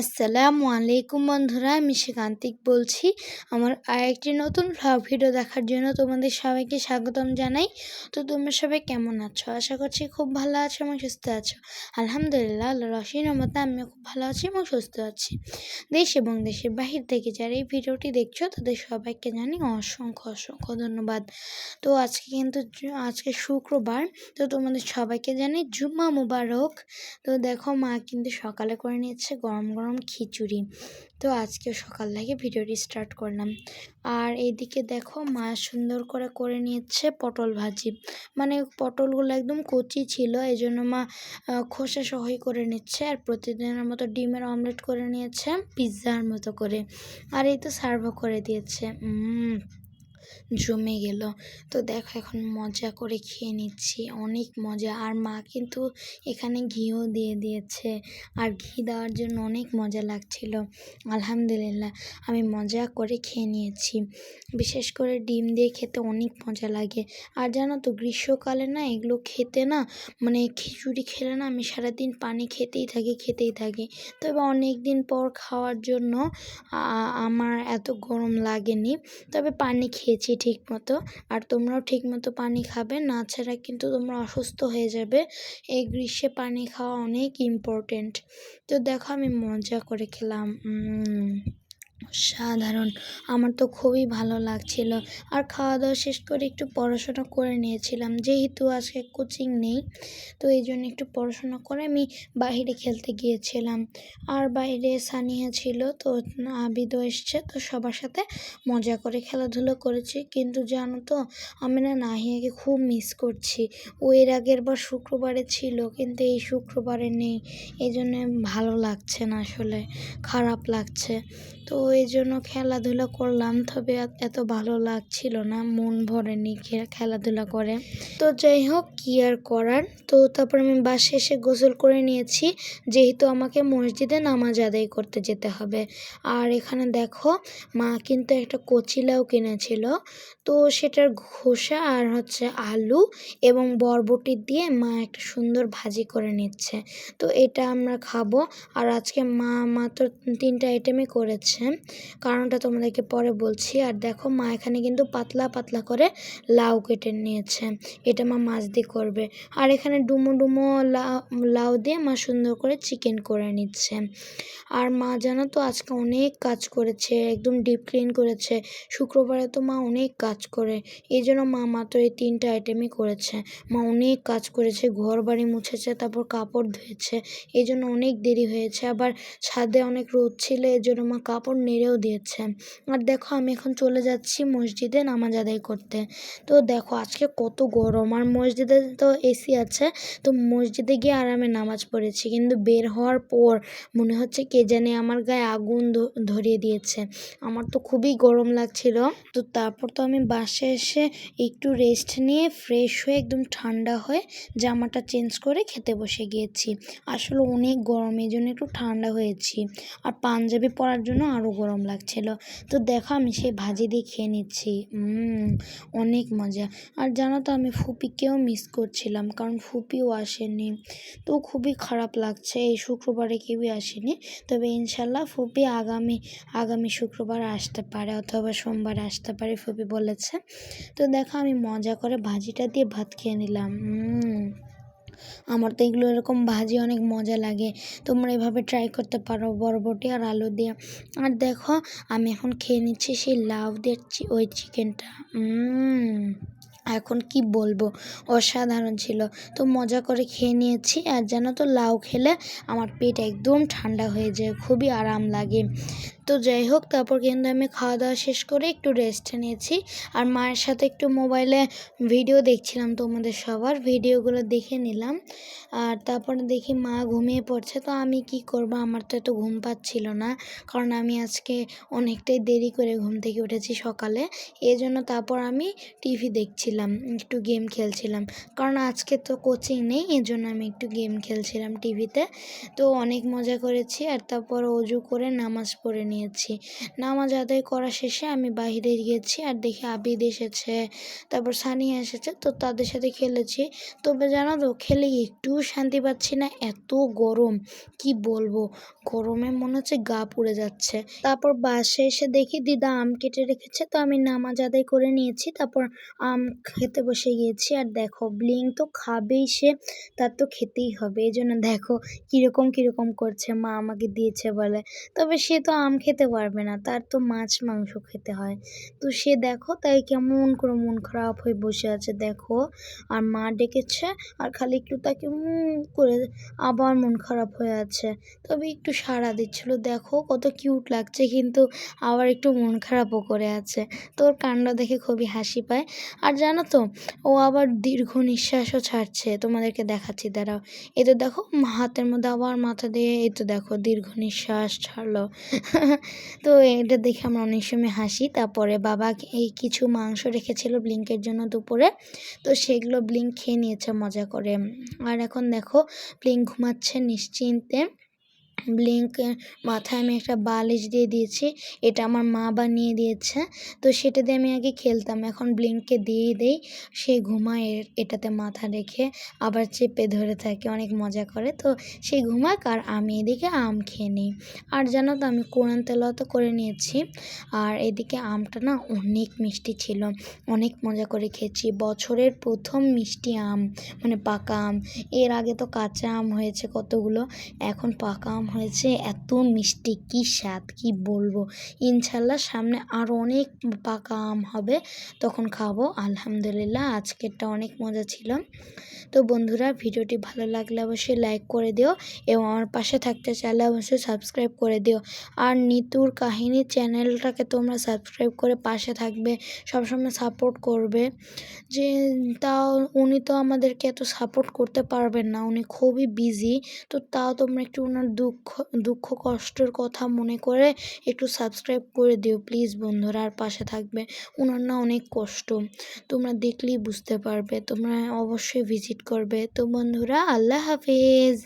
আসসালামু আলাইকুম বন্ধুরা, আমি শিকান্তিক বলছি। আমার আরেকটি নতুন ভ্লগ ভিডিও দেখার জন্য তোমাদের সবাইকে স্বাগতম জানাই। তো তোমরা সবাই কেমন আছো? আশা করছি খুব ভালো আছো এবং সুস্থ আছো। আলহামদুলিল্লাহ আল্লাহ রসিন মতো আমিও খুব ভালো আছি এবং সুস্থ আছি। দেশ এবং দেশের বাহির থেকে যারা এই ভিডিওটি দেখছ, তাদের সবাইকে জানি অসংখ্য অসংখ্য ধন্যবাদ। তো আজকে কিন্তু আজকে শুক্রবার, তো তোমাদের সবাইকে জানি জুম্মা মুবারক। তো দেখো মা কিন্তু সকালে করে নিচ্ছে গরম গরম গরম খিচুড়ি। তো আজকে সকাল থেকে ভিডিওটি স্টার্ট করলাম। আর এইদিকে দেখো মা সুন্দর করে করে নিচ্ছে পটল ভাজি। মানে পটলগুলো একদম কচি ছিল এই জন্য মা খোসা সহই করে নিচ্ছে আর প্রতিদিনের মতো ডিমের অমলেট করে নিয়েছে, পিৎজার মতো করে। আর এই তো সার্ভও করে দিয়েছে। জমে গেল। তো দেখো এখন মজা করে খেয়ে নিচ্ছি, অনেক মজা। আর মা কিন্তু এখানে ঘিও দিয়ে দিয়েছে আর ঘি দেওয়ার জন্য অনেক মজা লাগছিল। আলহামদুলিল্লাহ, আমি মজা করে খেয়ে নিয়েছি। বিশেষ করে ডিম দিয়ে খেতে অনেক মজা লাগে। আর জানো তো, গ্রীষ্মকালে না এগুলো খেতে না মানে খিচুড়ি খেলে না আমি সারাদিন পানি খেতেই থাকি খেতেই থাকি। তবে অনেক দিন পর খাওয়ার জন্য আমার এত গরম লাগেনি। তবে পানি খেয়েছি ঠিক মতো। আর তোমরাও ঠিক মতো পানি খাবে, না ছাড়া কিন্তু তোমরা অসুস্থ হয়ে যাবে। এই গ্রীষ্মে পানি খাওয়া অনেক ইম্পর্টেন্ট তো দেখো আমি মজা করে খেলাম সাধারণ। আমার তো খুবই ভালো লাগছিল। আর খাওয়া দাওয়া শেষ করে একটু পড়াশোনা করে নিয়েছিলাম। যেহেতু আজকে কোচিং নেই, তো এই জন্য একটু পড়াশোনা করে আমি বাহিরে খেলতে গিয়েছিলাম। আর বাইরে সানিয়া ছিল, তো আবিদও এসছে, তো সবার সাথে মজা করে খেলাধুলো করেছি। কিন্তু জানো তো, আমি না নাহিয়াকে খুব মিস করছি। ও এর আগের বার শুক্রবারে ছিল, কিন্তু এই শুক্রবারে নেই। এই জন্য ভালো লাগছে না আসলে, খারাপ লাগছে। তো এই জন্য খেলাধুলা করলাম, তবে এত ভালো লাগছিল না, মন ভরেনি খেলাধুলা করে। তো যাই হোক, কি আর করার? তো তারপর আমি বাসে এসে গোসল করে নিয়েছি, যেহেতু আমাকে মসজিদে নামাজ আদায় করতে যেতে হবে। আর এখানে দেখো, মা কিন্তু একটা কচিলাও কিনেছিল। তো সেটার ঘোষা আর হচ্ছে আলু এবং বরবটি দিয়ে মা একটা সুন্দর ভাজি করে নিচ্ছে। তো এটা আমরা খাব। আর আজকে মা মাত্র তিনটা আইটেমই করেছে। কারণটা তোমাদেরকে পরে বলছি। আর দেখো, মা এখানে কিন্তু পাতলা পাতলা করে লাউ কেটে নিয়েছে। এটা মা মাছ দিয়ে করবে। আর এখানে ডুমো ডুমো লাউ দিয়ে মা সুন্দর করে চিকেন করে নিচ্ছে। আর মা জানো তো, আজকে অনেক কাজ করেছে, একদম ডিপ ক্লিন করেছে। শুক্রবারে তো মা অনেক কাজ করে। এই জন্য মা মাত্র এই তিনটা আইটেমই করেছে। মা অনেক কাজ করেছে ঘর বাড়ি মুছেছে, তারপর কাপড় ধুয়েছে। এই জন্য অনেক দেরি হয়েছে। আবার ছাদে অনেক রোদ ছিল, এই জন্য মা কাপড় নেড়েও দিয়েছে। আর দেখো, আমি এখন চলে যাচ্ছি মসজিদে নামাজ আদায় করতে। তো দেখো, আজকে কত গরম। আর মসজিদে তো এসি আছে, তো মসজিদে গিয়ে আরামে নামাজ পড়েছি। কিন্তু বের হওয়ার পর মনে হচ্ছে কে জানে আমার গায়ে আগুন ধরিয়ে দিয়েছে। আমার তো খুবই গরম লাগছিল। তো তারপর তো আমি বাসে এসে একটু রেস্ট নিয়ে ফ্রেশ হয়ে একদম ঠান্ডা হয়ে জামাটা চেঞ্জ করে খেতে বসে গিয়েছি। আসলে অনেক গরম, এই জন্য একটু ঠান্ডা হয়েছি। আর পাঞ্জাবি পরার জন্য আরও গরম লাগছিল। তো দেখো আমি সেই ভাজি দিয়ে খেয়ে নিচ্ছি। অনেক মজা। আর জানো তো আমি ফুপিকেও মিস করছিলাম কারণ ফুপিও আসেনি। তো খুবই খারাপ লাগছে। এই শুক্রবারে কেউই আসেনি। তবে ইনশাল্লাহ ফুপি আগামী আগামী শুক্রবার আসতে পারে অথবা সোমবার আসতে পারে, ফুপি বলেছে। তো দেখো আমি মজা করে ভাজিটা দিয়ে ভাত খেয়ে নিলাম। আমার তো এগুলো এরকম ভাজি অনেক মজা লাগে। তোমরা এভাবে ট্রাই করতে পারো বরবটি আর আলু দিয়ে। আর দেখো, আমি এখন খেয়ে নিচ্ছি সেই লাউ দিয়ে ওই চিকেনটা এখন কি বলব? অসাধারণ ছিল। তো মজা করে খেয়ে নিয়েছি আর জানো তো লাউ খেলে আমার পেট একদম ঠান্ডা হয়ে যায়, খুবই আরাম লাগে। তো যাই হোক, তারপর কিন্তু আমি খাওয়া দাওয়া শেষ করে একটু রেস্ট নিয়েছি। আর মায়ের সাথে একটু মোবাইলে ভিডিও দেখছিলাম তোমাদের সবার ভিডিওগুলো দেখে নিলাম। আর তারপরে দেখি মা ঘুমিয়ে পড়ছে, তো আমি কি করব? আমার তো এত ঘুম পাচ্ছিল না, কারণ আমি আজকে অনেকটাই দেরি করে ঘুম থেকে উঠেছি সকালে। এই জন্য তারপর আমি টিভি দেখছিলাম। একটু গেম খেলছিলাম। কারণ আজকে তো কোচিং নেই এই জন্য আমি একটু গেম খেলছিলাম টিভিতে তো। অনেক মজা করেছি আর তারপর অজু করে নামাজ পড়ে নিয়েছি। নামাজ আদায় করা শেষে আমি বাইরে গিয়েছি আর দেখি আবিদ এসেছে, তারপর সানি এসেছে, তো তাদের সাথে খেলেছি। তবে জানো তো, খেলে একটুও শান্তি পাচ্ছি না, এত গরম। কি বলব? গরমে মনে হচ্ছে গা পুড়ে যাচ্ছে। তারপর বাসে এসে দেখি দিদা আম কেটে রেখেছে, তো আমি নামাজ আদায় করে নিয়েছি, তারপর আম খেতে বসে গিয়েছি আর দেখো ব্লিং তো খাবেই সে, তার তো খেতেই হবে। এই জন্য দেখো কীরকম কীরকম করছে, মা আমাকে দিয়েছে বলে। তবে সে তো আম খেতে পারবে না, তার তো মাছ মাংস খেতে হয়। তো সে দেখো তাই কেমন করে মন খারাপ হয়ে বসে আছে, দেখো। আর মা ডেকেছে আর খালি একটু তাকে করে আবার মন খারাপ হয়ে আছে। তবে একটু সাড়া দিচ্ছিল, দেখো কত কিউট লাগছে, কিন্তু আবার একটু মন খারাপও করে আছে। তোর কাণ্ড দেখে খুবই হাসি পায়। আর জানো তো? ও আবার দীর্ঘ নিঃশ্বাসও ছাড়ছে। তোমাদেরকে দেখাচ্ছি, দাঁড়াও। এই তো দেখো, হাতের মধ্যে আবার মাথা দিয়ে এই তো দেখো, দীর্ঘ নিঃশ্বাস ছাড়লো। তো এটা দেখে আমরা অনেক সময় হাসি। তারপরে বাবা এই কিছু মাংস রেখেছিল ব্লিঙ্কের জন্য দুপুরে। তো সেগুলো ব্লিঙ্ক খেয়ে নিয়েছে, মজা করে। আর এখন দেখো, ব্লিঙ্ক ঘুমাচ্ছে নিশ্চিন্তে। ব্লিঙ্কের মাথায় আমি একটা বালিশ দিয়ে দিয়েছি, এটা আমার মা বানিয়ে দিয়েছে। তো সেটা দিয়ে আমি আগে খেলতাম, এখন ব্লিঙ্ককে দিয়ে দেই, সে ঘুমায় এটাতে মাথা রেখে আবার চেপে ধরে থাকে, অনেক মজা করে। তো সে ঘুমাক আর আমি এদিকে আম খেয়ে নিই। আর জানো তো আমি কোরআন তেলাওয়াত করে নিয়েছি, আর এদিকে আমটা না অনেক মিষ্টি ছিল, অনেক মজা করে খেয়েছি। বছরের প্রথম মিষ্টি আম মানে পাকা আম, এর আগে তো কাঁচা আম হয়েছে কতগুলো, এখন পাকা আম হয়েছে, এত মিষ্টি, কি স্বাদ, কি বলব। ইনশাল্লাহ সামনে আরও অনেক পাকা আম হবে, তখন খাব। আলহামদুলিল্লাহ, আজকেরটা অনেক মজা ছিল। তো বন্ধুরা, ভিডিওটি ভালো লাগলে অবশ্যই লাইক করে দিও এবং আমার পাশে থাকতে চাইলে অবশ্যই সাবস্ক্রাইব করে দিও। আর নিতুর কাহিনী চ্যানেলটাকে তোমরা সাবস্ক্রাইব করে পাশে থাকবে, সবসময় সাপোর্ট করবে। যে, তাও উনি তো আমাদেরকে এত সাপোর্ট করতে পারবেন না, উনি খুবই বিজি, তো তাও তোমরা একটু ওনার দুঃখ দুঃখ কষ্টের কথা মনে করে একটু সাবস্ক্রাইব করে দিও প্লিজ বন্ধুরা, আর পাশে থাকবে ওনার না অনেক কষ্ট। তোমরা দেখলেই বুঝতে পারবে, তোমরা অবশ্যই ভিজিট করবে। তো বন্ধুরা, আল্লাহ হাফিজ।